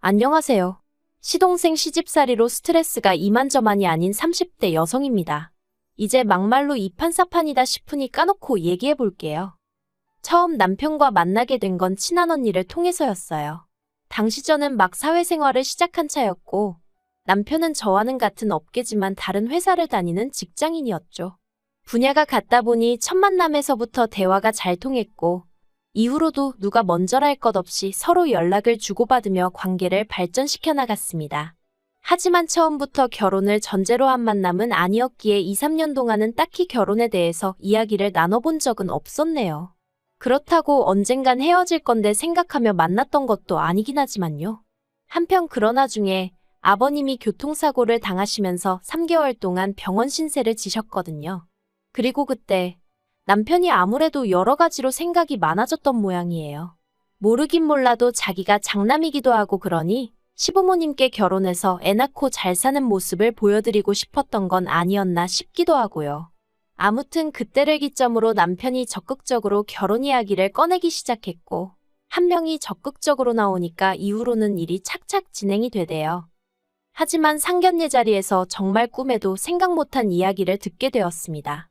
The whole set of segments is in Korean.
안녕하세요. 시동생 시집살이로 스트레스가 이만저만이 아닌 30대 여성입니다. 이제 막말로 이판사판이다 싶으니 까놓고 얘기해 볼게요. 처음 남편과 만나게 된 건 친한 언니를 통해서였어요. 당시 저는 막 사회생활을 시작한 차였고, 남편은 저와는 같은 업계지만 다른 회사를 다니는 직장인이었죠. 분야가 같다 보니 첫 만남에서부터 대화가 잘 통했고, 이후로도 누가 먼저랄 것 없이 서로 연락을 주고받으며 관계를 발전시켜 나갔습니다. 하지만 처음부터 결혼을 전제로 한 만남은 아니었기에 2, 3년 동안은 딱히 결혼에 대해서 이야기를 나눠본 적은 없었네요. 그렇다고 언젠간 헤어질 건데 생각하며 만났던 것도 아니긴 하지만요. 한편 그런 와중에 아버님이 교통사고를 당하시면서 3개월 동안 병원 신세를 지셨거든요. 그리고 그때 남편이 아무래도 여러 가지로 생각이 많아졌던 모양이에요. 모르긴 몰라도 자기가 장남이기도 하고 그러니 시부모님께 결혼해서 애 낳고 잘 사는 모습을 보여드리고 싶었던 건 아니었나 싶기도 하고요. 아무튼 그때를 기점으로 남편이 적극적으로 결혼 이야기를 꺼내기 시작했고, 한 명이 적극적으로 나오니까 이후로는 일이 착착 진행이 되대요. 하지만 상견례 자리에서 정말 꿈에도 생각 못한 이야기를 듣게 되었습니다.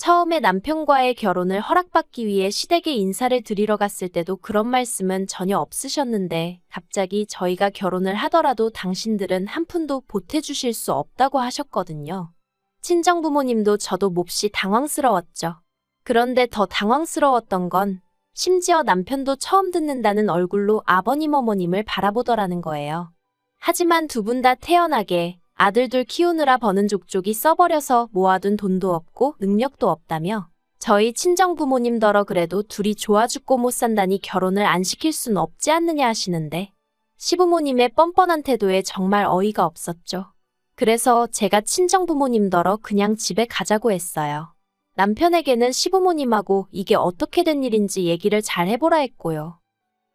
처음에 남편과의 결혼을 허락받기 위해 시댁에 인사를 드리러 갔을 때도 그런 말씀은 전혀 없으셨는데 갑자기 저희가 결혼을 하더라도 당신들은 한 푼도 보태주실 수 없다고 하셨거든요. 친정 부모님도 저도 몹시 당황스러웠죠. 그런데 더 당황스러웠던 건 심지어 남편도 처음 듣는다는 얼굴로 아버님 어머님을 바라보더라는 거예요. 하지만 두 분 다 태연하게 아들둘 키우느라 버는 족족이 써버려서 모아둔 돈도 없고 능력도 없다며 저희 친정 부모님더러 그래도 둘이 좋아 죽고 못 산다니 결혼을 안 시킬 순 없지 않느냐 하시는데 시부모님의 뻔뻔한 태도에 정말 어이가 없었죠. 그래서 제가 친정 부모님더러 그냥 집에 가자고 했어요. 남편에게는 시부모님하고 이게 어떻게 된 일인지 얘기를 잘 해보라 했고요.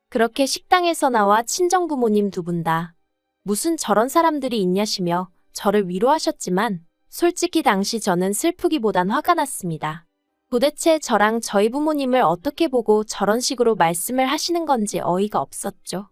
그렇게 식당에서 나와 친정 부모님 두 분 다 무슨 저런 사람들이 있냐시며 저를 위로하셨지만 솔직히 당시 저는 슬프기보단 화가 났습니다. 도대체 저랑 저희 부모님을 어떻게 보고 저런 식으로 말씀을 하시는 건지 어이가 없었죠.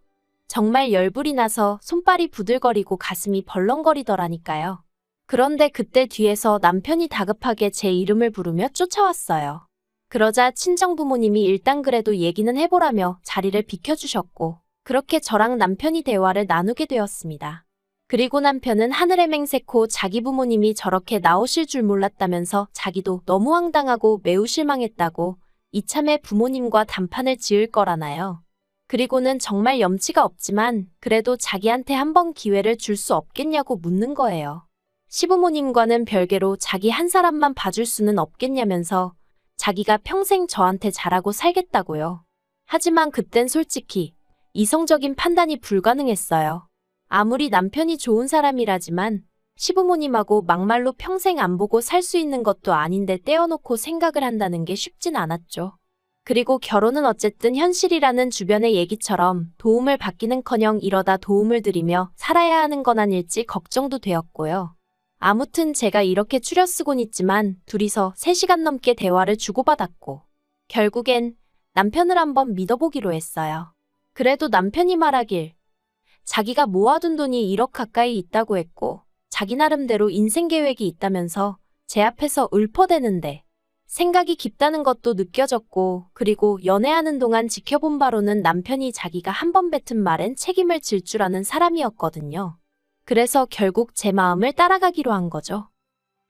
정말 열불이 나서 손발이 부들거리고 가슴이 벌렁거리더라니까요. 그런데 그때 뒤에서 남편이 다급하게 제 이름을 부르며 쫓아왔어요. 그러자 친정 부모님이 일단 그래도 얘기는 해보라며 자리를 비켜주셨고, 그렇게 저랑 남편이 대화를 나누게 되었습니다. 그리고 남편은 하늘의 맹세코 자기 부모님이 저렇게 나오실 줄 몰랐다면서 자기도 너무 황당하고 매우 실망했다고 이참에 부모님과 단판을 지을 거라나요. 그리고는 정말 염치가 없지만 그래도 자기한테 한번 기회를 줄 수 없겠냐고 묻는 거예요. 시부모님과는 별개로 자기 한 사람만 봐줄 수는 없겠냐면서 자기가 평생 저한테 잘하고 살겠다고요. 하지만 그땐 솔직히 이성적인 판단이 불가능했어요. 아무리 남편이 좋은 사람이라지만 시부모님하고 막말로 평생 안 보고 살 수 있는 것도 아닌데 떼어놓고 생각을 한다는 게 쉽진 않았죠. 그리고 결혼은 어쨌든 현실이라는 주변의 얘기처럼 도움을 받기는커녕 이러다 도움을 드리며 살아야 하는 건 아닐지 걱정도 되었고요. 아무튼 제가 이렇게 추려 쓰곤 있지만 둘이서 3시간 넘게 대화를 주고받았고 결국엔 남편을 한번 믿어보기로 했어요. 그래도 남편이 말하길 자기가 모아둔 돈이 1억 가까이 있다고 했고 자기 나름대로 인생 계획이 있다면서 제 앞에서 읊어대는데 생각이 깊다는 것도 느껴졌고 그리고 연애하는 동안 지켜본 바로는 남편이 자기가 한 번 뱉은 말엔 책임을 질 줄 아는 사람이었거든요. 그래서 결국 제 마음을 따라가기로 한 거죠.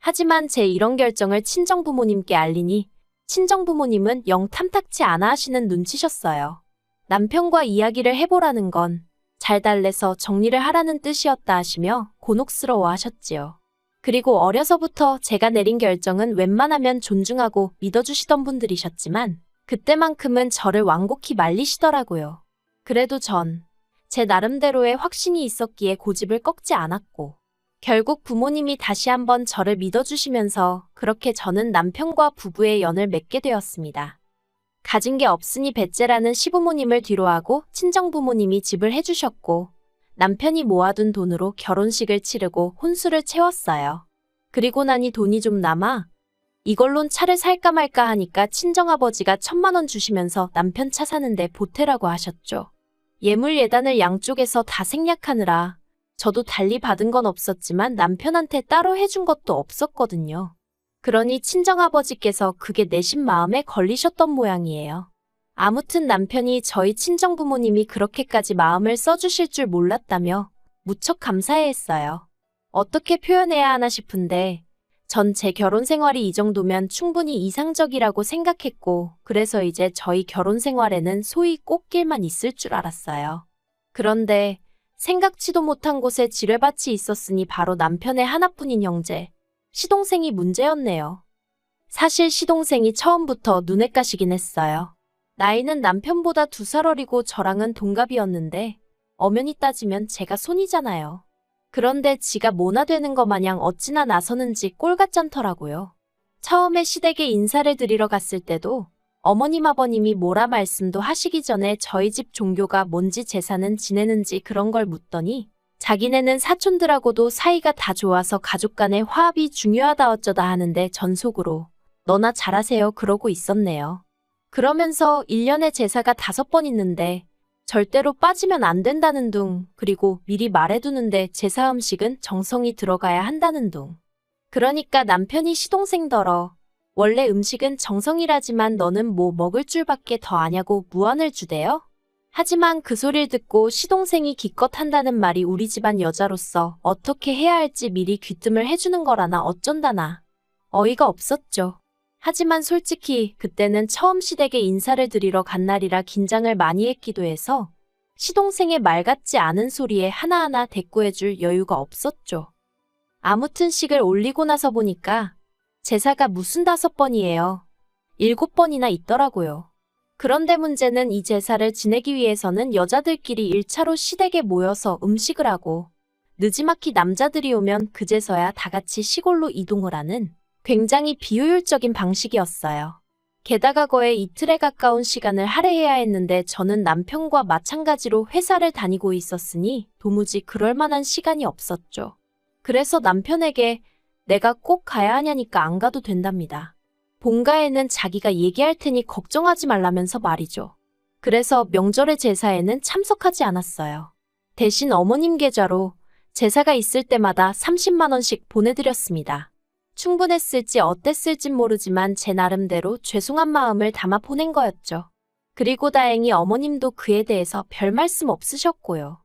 하지만 제 이런 결정을 친정 부모님께 알리니 친정 부모님은 영 탐탁치 않아 하시는 눈치셨어요. 남편과 이야기를 해보라는 건 잘 달래서 정리를 하라는 뜻이었다 하시며 곤혹스러워 하셨지요. 그리고 어려서부터 제가 내린 결정은 웬만하면 존중하고 믿어주시던 분들이셨지만 그때만큼은 저를 완곡히 말리시더라고요. 그래도 전 제 나름대로의 확신이 있었기에 고집을 꺾지 않았고 결국 부모님이 다시 한번 저를 믿어주시면서 그렇게 저는 남편과 부부의 연을 맺게 되었습니다. 가진 게 없으니 배째라는 시부모님을 뒤로하고 친정부모님이 집을 해주셨고 남편이 모아둔 돈으로 결혼식을 치르고 혼수를 채웠어요. 그리고 나니 돈이 좀 남아 이걸론 차를 살까 말까 하니까 친정아버지가 천만 원 주시면서 남편 차 사는데 보태라고 하셨죠. 예물 예단을 양쪽에서 다 생략하느라 저도 달리 받은 건 없었지만 남편한테 따로 해준 것도 없었거든요. 그러니 친정아버지께서 그게 내심 마음에 걸리셨던 모양이에요. 아무튼 남편이 저희 친정부모님이 그렇게까지 마음을 써주실 줄 몰랐다며 무척 감사해했어요. 어떻게 표현해야 하나 싶은데 전 제 결혼 생활이 이 정도면 충분히 이상적이라고 생각했고 그래서 이제 저희 결혼 생활에는 소위 꽃길만 있을 줄 알았어요. 그런데 생각지도 못한 곳에 지뢰밭이 있었으니 바로 남편의 하나뿐인 형제, 시동생이 문제였네요. 사실 시동생이 처음부터 눈에 까시긴 했어요. 나이는 남편보다 두 살 어리고 저랑은 동갑이었는데 엄연히 따지면 제가 손이잖아요. 그런데 지가 모나 되는 것 마냥 어찌나 나서는지 꼴같잖더라고요. 처음에 시댁에 인사를 드리러 갔을 때도 어머님 아버님이 뭐라 말씀도 하시기 전에 저희 집 종교가 뭔지 제사는 지내는지 그런 걸 묻더니 자기네는 사촌들하고도 사이가 다 좋아서 가족 간의 화합이 중요하다 어쩌다 하는데 전속으로 너나 잘하세요 그러고 있었네요. 그러면서 1년에 제사가 다섯 번 있는데 절대로 빠지면 안 된다는 둥, 그리고 미리 말해두는데 제사 음식은 정성이 들어가야 한다는 둥. 그러니까 남편이 시동생더러 원래 음식은 정성이라지만 너는 뭐 먹을 줄밖에 더 아냐고 무안을 주대요? 하지만 그 소리를 듣고 시동생이 기껏 한다는 말이 우리 집안 여자로서 어떻게 해야 할지 미리 귀뜸을 해주는 거라나 어쩐다나. 어이가 없었죠. 하지만 솔직히 그때는 처음 시댁에 인사를 드리러 간 날이라 긴장을 많이 했기도 해서 시동생의 말 같지 않은 소리에 하나하나 대꾸해줄 여유가 없었죠. 아무튼 식을 올리고 나서 보니까 제사가 무슨 다섯 번이에요. 일곱 번이나 있더라고요. 그런데 문제는 이 제사를 지내기 위해서는 여자들끼리 1차로 시댁에 모여서 음식을 하고 늦지막히 남자들이 오면 그제서야 다 같이 시골로 이동을 하는 굉장히 비효율적인 방식이었어요. 게다가 거의 이틀에 가까운 시간을 할애해야 했는데 저는 남편과 마찬가지로 회사를 다니고 있었으니 도무지 그럴 만한 시간이 없었죠. 그래서 남편에게 내가 꼭 가야 하냐니까 안 가도 된답니다. 본가에는 자기가 얘기할 테니 걱정하지 말라면서 말이죠. 그래서 명절의 제사에는 참석하지 않았어요. 대신 어머님 계좌로 제사가 있을 때마다 30만원씩 보내드렸습니다. 충분했을지 어땠을진 모르지만 제 나름대로 죄송한 마음을 담아 보낸 거였죠. 그리고 다행히 어머님도 그에 대해서 별 말씀 없으셨고요.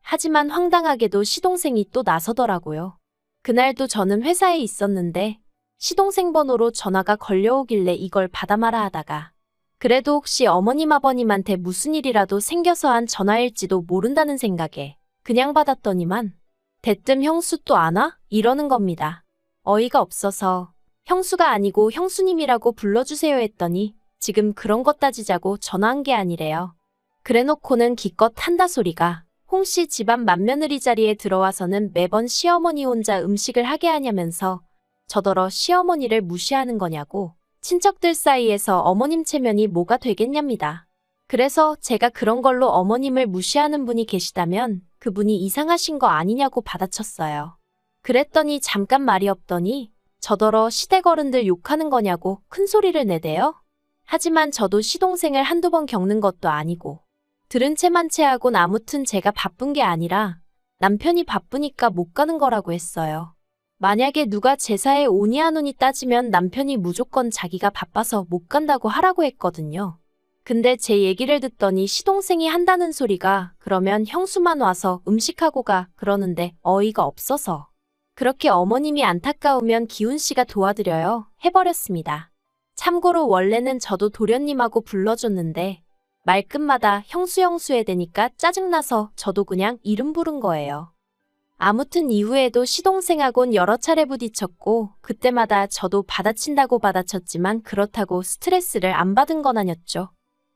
하지만 황당하게도 시동생이 또 나서더라고요. 그날도 저는 회사에 있었는데 시동생 번호로 전화가 걸려오길래 이걸 받아마라 하다가 그래도 혹시 어머님 아버님한테 무슨 일이라도 생겨서 한 전화일지도 모른다는 생각에 그냥 받았더니만 대뜸 형수 또 안 와? 이러는 겁니다. 어이가 없어서 형수가 아니고 형수님이라고 불러주세요 했더니 지금 그런 것 따지자고 전화한 게 아니래요. 그래놓고는 기껏 한다 소리가 홍 씨 집안 맏며느리 자리에 들어와서는 매번 시어머니 혼자 음식을 하게 하냐면서 저더러 시어머니를 무시하는 거냐고 친척들 사이에서 어머님 체면이 뭐가 되겠냐입니다. 그래서 제가 그런 걸로 어머님을 무시하는 분이 계시다면 그분이 이상하신 거 아니냐고 받아쳤어요. 그랬더니 잠깐 말이 없더니 저더러 시댁 어른들 욕하는 거냐고 큰 소리를 내대요. 하지만 저도 시동생을 한두 번 겪는 것도 아니고 들은 채만 채하곤 아무튼 제가 바쁜 게 아니라 남편이 바쁘니까 못 가는 거라고 했어요. 만약에 누가 제사에 오니 안 오니 따지면 남편이 무조건 자기가 바빠서 못 간다고 하라고 했거든요. 근데 제 얘기를 듣더니 시동생이 한다는 소리가 그러면 형수만 와서 음식하고 가 그러는데 어이가 없어서 그렇게 어머님이 안타까우면 기훈 씨가 도와드려요 해버렸습니다. 참고로 원래는 저도 도련님하고 불러줬는데 말끝마다 형수 형수해 되니까 짜증나서 저도 그냥 이름 부른 거예요. 아무튼 이후에도 시동생하곤 여러 차례 부딪혔고 그때마다 저도 받아친다고 받아쳤지만 그렇다고 스트레스를 안 받은 건 아니었죠.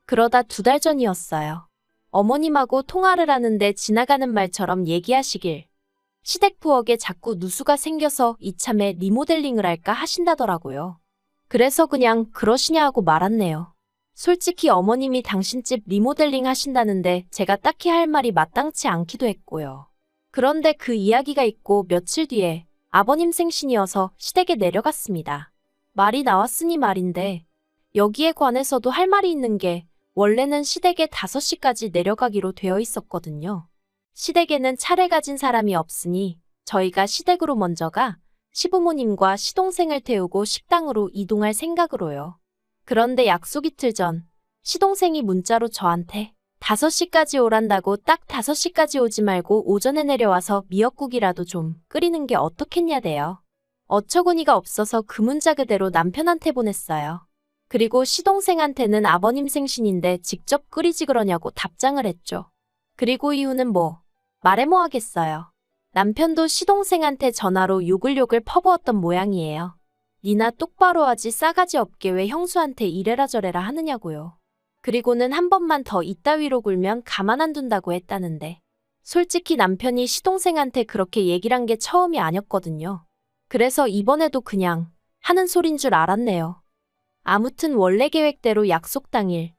그러다 두 달 전이었어요. 어머님하고 통화를 하는데 지나가는 말처럼 얘기하시길 시댁 부엌에 자꾸 누수가 생겨서 이참에 리모델링을 할까 하신다더라고요. 그래서 그냥 그러시냐 하고 말았네요. 솔직히 어머님이 당신 집 리모델링 하신다는데 제가 딱히 할 말이 마땅치 않기도 했고요. 그런데 그 이야기가 있고 며칠 뒤에 아버님 생신이어서 시댁에 내려갔습니다. 말이 나왔으니 말인데 여기에 관해서도 할 말이 있는 게 원래는 시댁에 5시까지 내려가기로 되어 있었거든요. 시댁에는 차를 가진 사람이 없으니 저희가 시댁으로 먼저 가 시부모님과 시동생을 태우고 식당으로 이동할 생각으로요. 그런데 약속 이틀 전 시동생이 문자로 저한테 5시까지 오란다고 딱 5시까지 오지 말고 오전에 내려와서 미역국이라도 좀 끓이는 게 어떻겠냐대요. 어처구니가 없어서 그 문자 그대로 남편한테 보냈어요. 그리고 시동생한테는 아버님 생신인데 직접 끓이지 그러냐고 답장을 했죠. 그리고 이유는 뭐, 말해 뭐 하겠어요. 남편도 시동생한테 전화로 욕을 욕을 퍼부었던 모양이에요. 니나 똑바로 하지 싸가지 없게 왜 형수한테 이래라 저래라 하느냐고요. 그리고는 한 번만 더 이따위로 굴면 가만 안 둔다고 했다는데. 솔직히 남편이 시동생한테 그렇게 얘기를 한 게 처음이 아니었거든요. 그래서 이번에도 그냥 하는 소린 줄 알았네요. 아무튼 원래 계획대로 약속 당일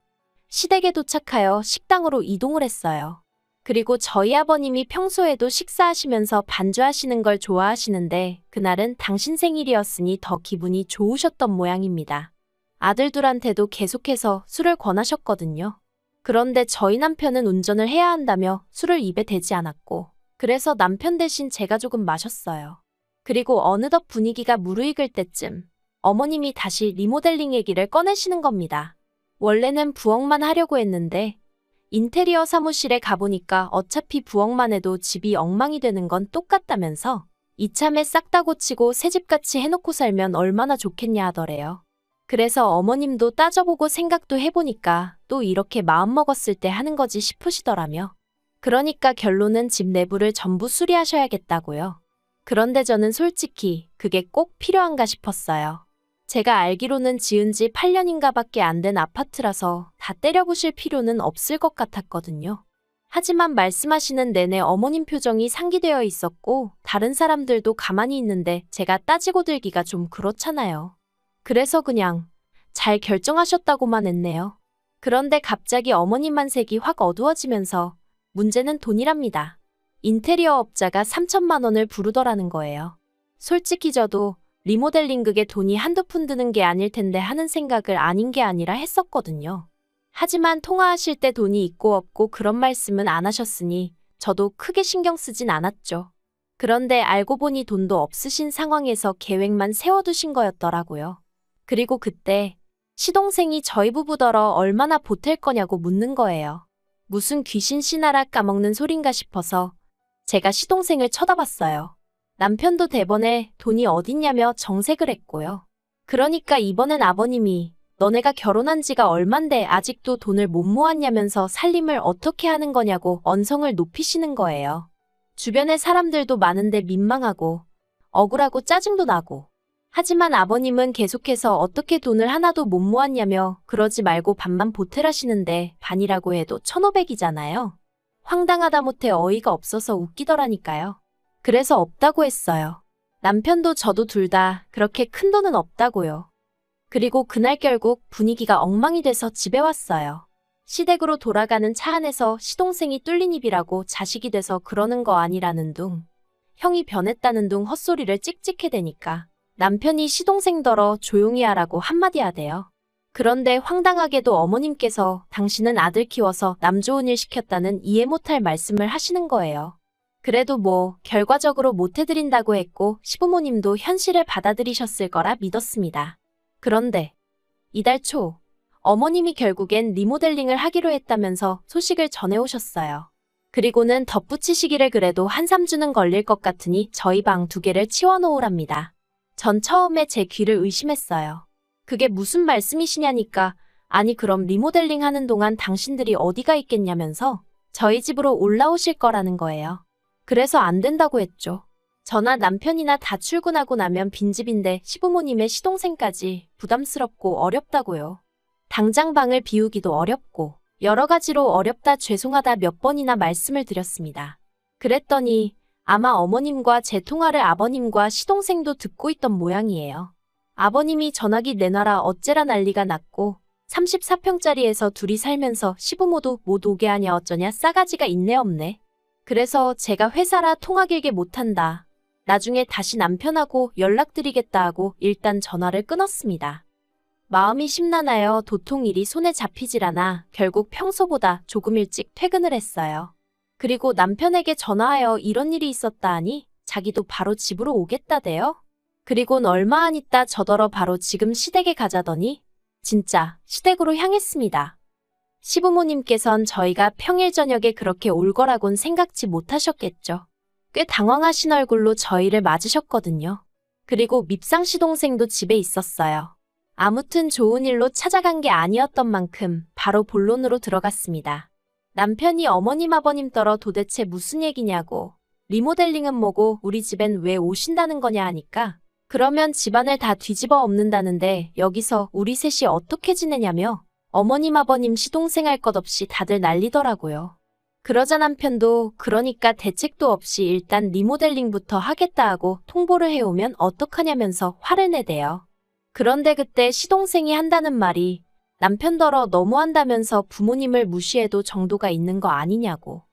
시댁에 도착하여 식당으로 이동을 했어요. 그리고 저희 아버님이 평소에도 식사하시면서 반주하시는 걸 좋아하시는데 그날은 당신 생일이었으니 더 기분이 좋으셨던 모양입니다. 아들들한테도 계속해서 술을 권하셨거든요. 그런데 저희 남편은 운전을 해야 한다며 술을 입에 대지 않았고 그래서 남편 대신 제가 조금 마셨어요. 그리고 어느덧 분위기가 무르익을 때쯤 어머님이 다시 리모델링 얘기를 꺼내시는 겁니다. 원래는 부엌만 하려고 했는데 인테리어 사무실에 가보니까 어차피 부엌만 해도 집이 엉망이 되는 건 똑같다면서 이참에 싹 다 고치고 새집같이 해놓고 살면 얼마나 좋겠냐 하더래요. 그래서 어머님도 따져보고 생각도 해보니까 또 이렇게 마음먹었을 때 하는 거지 싶으시더라며. 그러니까 결론은 집 내부를 전부 수리하셔야겠다고요. 그런데 저는 솔직히 그게 꼭 필요한가 싶었어요. 제가 알기로는 지은 지 8년인가 밖에 안 된 아파트라서 다 때려부실 필요는 없을 것 같았거든요. 하지만 말씀하시는 내내 어머님 표정이 상기되어 있었고 다른 사람들도 가만히 있는데 제가 따지고 들기가 좀 그렇잖아요. 그래서 그냥 잘 결정하셨다고만 했네요. 그런데 갑자기 어머님만 색이 확 어두워지면서 문제는 돈이랍니다. 인테리어 업자가 3천만 원을 부르더라는 거예요. 솔직히 저도 리모델링 극에 돈이 한두 푼 드는 게 아닐 텐데 하는 생각을 아닌 게 아니라 했었거든요. 하지만 통화하실 때 돈이 있고 없고 그런 말씀은 안 하셨으니 저도 크게 신경 쓰진 않았죠. 그런데 알고 보니 돈도 없으신 상황에서 계획만 세워두신 거였더라고요. 그리고 그때 시동생이 저희 부부더러 얼마나 보탤 거냐고 묻는 거예요. 무슨 귀신 씨나라 까먹는 소린가 싶어서 제가 시동생을 쳐다봤어요. 남편도 대번에 돈이 어딨냐며 정색을 했고요. 그러니까 이번엔 아버님이 너네가 결혼한 지가 얼만데 아직도 돈을 못 모았냐면서 살림을 어떻게 하는 거냐고 언성을 높이시는 거예요. 주변에 사람들도 많은데 민망하고 억울하고 짜증도 나고. 하지만 아버님은 계속해서 어떻게 돈을 하나도 못 모았냐며 그러지 말고 반만 보태라시는데 반이라고 해도 1500이잖아요. 황당하다 못해 어이가 없어서 웃기더라니까요. 그래서 없다고 했어요. 남편도 저도 둘 다 그렇게 큰 돈은 없다고요. 그리고 그날 결국 분위기가 엉망이 돼서 집에 왔어요. 시댁으로 돌아가는 차 안에서 시동생이 뚫린 입이라고 자식이 돼서 그러는 거 아니라는 둥. 형이 변했다는 둥 헛소리를 찍찍해 대니까 남편이 시동생더러 조용히 하라고 한마디 하대요. 그런데 황당하게도 어머님께서 당신은 아들 키워서 남 좋은 일 시켰다는 이해 못할 말씀을 하시는 거예요. 그래도 뭐 결과적으로 못해드린다고 했고 시부모님도 현실을 받아들이셨을 거라 믿었습니다. 그런데 이달 초 어머님이 결국엔 리모델링을 하기로 했다면서 소식을 전해오셨어요. 그리고는 덧붙이시기를 그래도 한 3주는 걸릴 것 같으니 저희 방 두 개를 치워놓으랍니다. 전 처음에 제 귀를 의심했어요. 그게 무슨 말씀이시냐니까 아니 그럼 리모델링 하는 동안 당신들이 어디가 있겠냐면서 저희 집으로 올라오실 거라는 거예요. 그래서 안 된다고 했죠. 저나 남편이나 다 출근하고 나면 빈집인데 시부모님의 시동생까지 부담스럽고 어렵다고요. 당장 방을 비우기도 어렵고 여러 가지로 어렵다 죄송하다 몇 번이나 말씀을 드렸습니다. 그랬더니 아마 어머님과 제 통화를 아버님과 시동생도 듣고 있던 모양이에요. 아버님이 전화기 내놔라 어째라 난리가 났고 34평짜리에서 둘이 살면서 시부모도 못 오게 하냐 어쩌냐 싸가지가 있네 없네. 그래서 제가 회사라 통화 길게 못한다. 나중에 다시 남편하고 연락드리겠다 하고 일단 전화를 끊었습니다. 마음이 심란하여 도통 일이 손에 잡히질 않아 결국 평소보다 조금 일찍 퇴근을 했어요. 그리고 남편에게 전화하여 이런 일이 있었다 하니 자기도 바로 집으로 오겠다대요. 그리곤 얼마 안 있다 저더러 바로 지금 시댁에 가자더니 진짜 시댁으로 향했습니다. 시부모님께선 저희가 평일 저녁에 그렇게 올 거라곤 생각지 못하셨겠죠. 꽤 당황하신 얼굴로 저희를 맞으셨거든요. 그리고 밉상 시 동생도 집에 있었어요. 아무튼 좋은 일로 찾아간 게 아니었던 만큼 바로 본론으로 들어갔습니다. 남편이 어머님 아버님 떨어 도대체 무슨 얘기냐고 리모델링은 뭐고 우리 집엔 왜 오신다는 거냐 하니까 그러면 집안을 다 뒤집어 엎는다는데 여기서 우리 셋이 어떻게 지내냐며 어머님 아버님 시동생 할 것 없이 다들 난리더라고요. 그러자 남편도 그러니까 대책도 없이 일단 리모델링부터 하겠다 하고 통보를 해오면 어떡하냐면서 화를 내대요. 그런데 그때 시동생이 한다는 말이 남편더러 너무한다면서 부모님을 무시해도 정도가 있는 거 아니냐고.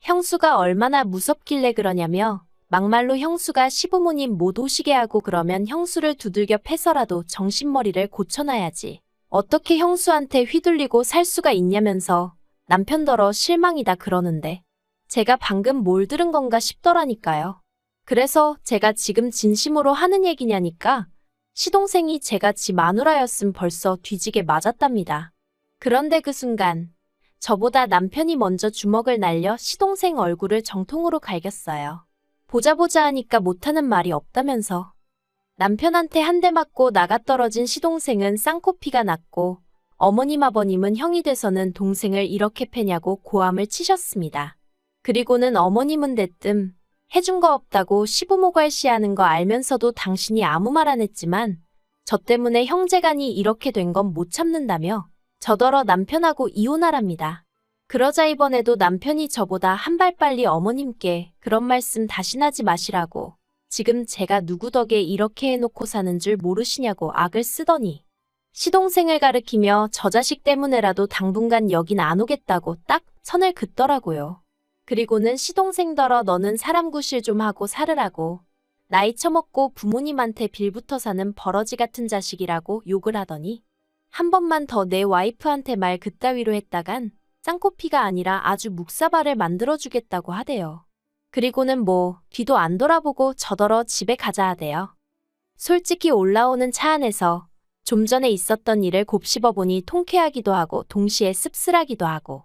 형수가 얼마나 무섭길래 그러냐며 막말로 형수가 시부모님 못 오시게 하고 그러면 형수를 두들겨 패서라도 정신머리를 고쳐놔야지. 어떻게 형수한테 휘둘리고 살 수가 있냐면서 남편더러 실망이다 그러는데 제가 방금 뭘 들은 건가 싶더라니까요. 그래서 제가 지금 진심으로 하는 얘기냐니까 시동생이 제가 지 마누라였음 벌써 뒤지게 맞았답니다. 그런데 그 순간 저보다 남편이 먼저 주먹을 날려 시동생 얼굴을 정통으로 갈겼어요. 보자 보자 하니까 못하는 말이 없다면서. 남편한테 한 대 맞고 나가 떨어진 시동생은 쌍코피가 났고 어머님 아버님은 형이 돼서는 동생을 이렇게 패냐고 고함을 치셨습니다. 그리고는 어머님은 대뜸 해준 거 없다고 시부모 괄시하는 거 알면서도 당신이 아무 말 안 했지만 저 때문에 형제간이 이렇게 된 건 못 참는다며 저더러 남편하고 이혼하랍니다. 그러자 이번에도 남편이 저보다 한 발 빨리 어머님께 그런 말씀 다신 하지 마시라고 지금 제가 누구 덕에 이렇게 해놓고 사는 줄 모르시냐고 악을 쓰더니 시동생을 가르키며 저 자식 때문에라도 당분간 여긴 안 오겠다고 딱 선을 긋더라고요. 그리고는 시동생더러 너는 사람 구실 좀 하고 살으라고 나이 처먹고 부모님한테 빌붙어 사는 버러지 같은 자식이라고 욕을 하더니 한 번만 더 내 와이프한테 말 그따위로 했다간 쌍코피가 아니라 아주 묵사발을 만들어주겠다고 하대요. 그리고는 뭐 뒤도 안 돌아보고 저더러 집에 가자 하대요. 솔직히 올라오는 차 안에서 좀 전에 있었던 일을 곱씹어 보니 통쾌하기도 하고 동시에 씁쓸하기도 하고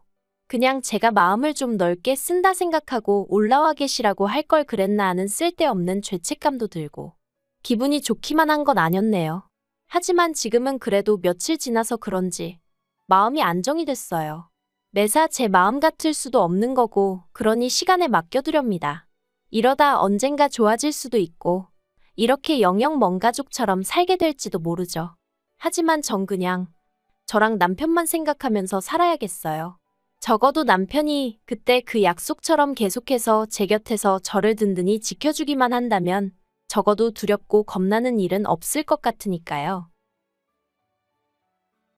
그냥 제가 마음을 좀 넓게 쓴다 생각하고 올라와 계시라고 할 걸 그랬나 하는 쓸데없는 죄책감도 들고 기분이 좋기만 한 건 아니었네요. 하지만 지금은 그래도 며칠 지나서 그런지 마음이 안정이 됐어요. 매사 제 마음 같을 수도 없는 거고 그러니 시간에 맡겨두렵니다. 이러다 언젠가 좋아질 수도 있고 이렇게 영영 먼 가족처럼 살게 될지도 모르죠. 하지만 전 그냥 저랑 남편만 생각하면서 살아야겠어요. 적어도 남편이 그때 그 약속처럼 계속해서 제 곁에서 저를 든든히 지켜주기만 한다면 적어도 두렵고 겁나는 일은 없을 것 같으니까요.